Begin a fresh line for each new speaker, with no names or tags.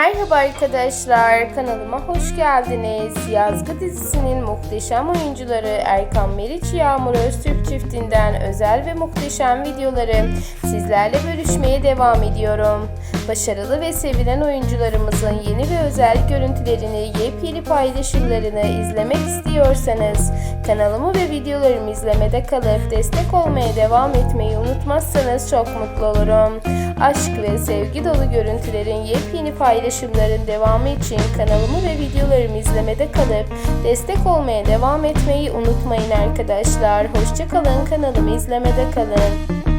Merhaba arkadaşlar, kanalıma hoş geldiniz. Yazgı dizisinin muhteşem oyuncuları Erkan Meriç Yağmur Öztürk çiftinden özel ve muhteşem videoları sizlerle bölüşmeye devam ediyorum. Başarılı ve sevilen oyuncularımızın yeni ve özel görüntülerini, yepyeni paylaşımlarını izlemek istiyorsanız kanalımı ve videolarımı izlemede kalıp destek olmaya devam etmeyi unutmazsanız çok mutlu olurum. Aşk ve sevgi dolu görüntülerin yepyeni paylaşımların devamı için kanalımı ve videolarımı izlemede kalıp destek olmaya devam etmeyi unutmayın arkadaşlar. Hoşçakalın kanalımı izlemede kalın.